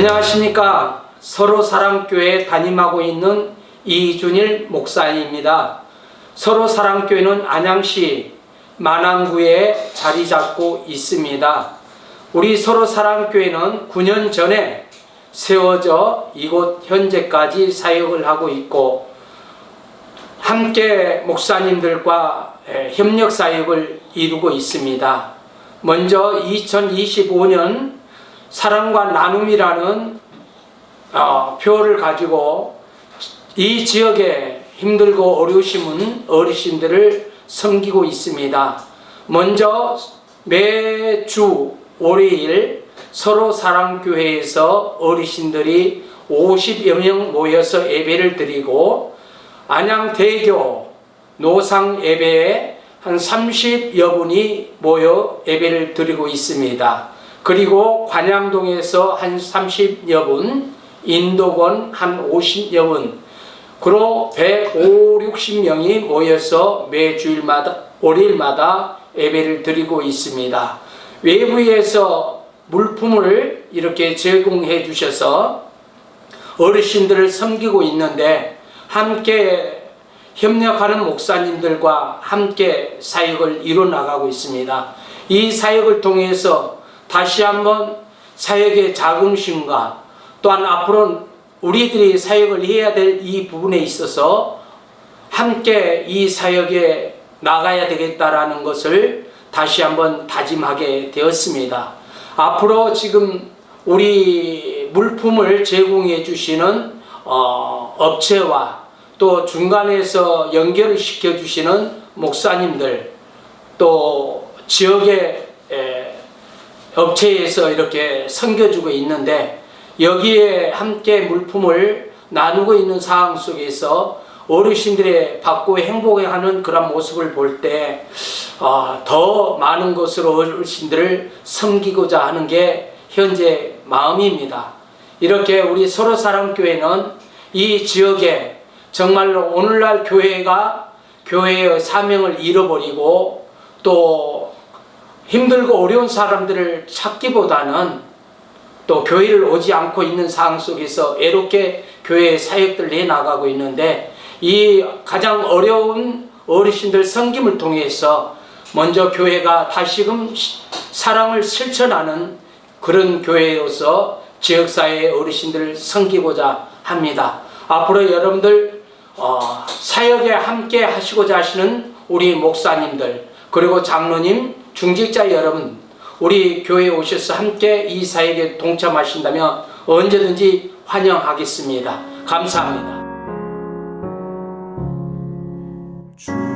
안녕하십니까. 서로 사랑교회 담임하고 있는 이준일 목사입니다. 서로 사랑교회는 안양시 만안구에 자리 잡고 있습니다. 우리 서로 사랑교회는 9년 전에 세워져 이곳 현재까지 사역을 하고 있고 함께 목사님들과 에, 협력 사역을 이루고 있습니다. 먼저 2025년 사랑과 나눔이라는 어, 표를 가지고 이 지역에 힘들고 어려우신 어르신들을 섬기고 있습니다. 먼저 매주 월요일 서로 사랑교회에서 어르신들이 50여 명 모여서 예배를 드리고 안양대교 노상 예배에 한 30여 분이 모여 예배를 드리고 있습니다. 그리고 관양동에서 한 30여 분, 인도권 한 50여 분, 그로 150, 60명이 모여서 매주일마다, 월요일마다 예배를 드리고 있습니다. 외부에서 물품을 이렇게 제공해 주셔서 어르신들을 섬기고 있는데 함께 협력하는 목사님들과 함께 사역을 이뤄 나가고 있습니다. 이 사역을 통해서 다시 한번 사역의 자긍심과 또한 앞으로 우리들이 사역을 해야 될 이 부분에 있어서 함께 이 사역에 나가야 되겠다라는 것을 다시 한번 다짐하게 되었습니다. 앞으로 지금 우리 물품을 제공해 주시는 어, 업체와 또 중간에서 연결을 시켜 주시는 목사님들 또 지역의 에, 업체에서 이렇게 섬겨주고 있는데 여기에 함께 물품을 나누고 있는 상황 속에서 어르신들의 받고 행복해하는 그런 모습을 볼때 어, 더 많은 것으로 어르신들을 섬기고자 하는 게 현재 마음입니다. 이렇게 우리 서로 사랑 교회는 이 지역에 정말로 오늘날 교회가 교회의 사명을 잃어버리고 또 힘들고 어려운 사람들을 찾기보다는 또 교회를 오지 않고 있는 상황 속에서 애롭게 교회의 사역들을 해 나가고 있는데 이 가장 어려운 어르신들 섬김을 통해서 먼저 교회가 다시금 사랑을 실천하는 그런 교회로서 지역사회의 어르신들을 섬기고자 합니다. 앞으로 여러분들 어, 사역에 함께 하시고자 하시는 우리 목사님들 그리고 장로님 중직자 여러분 우리 교회에 오셔서 함께 이 사역에 동참하신다면 언제든지 환영하겠습니다. 감사합니다. 주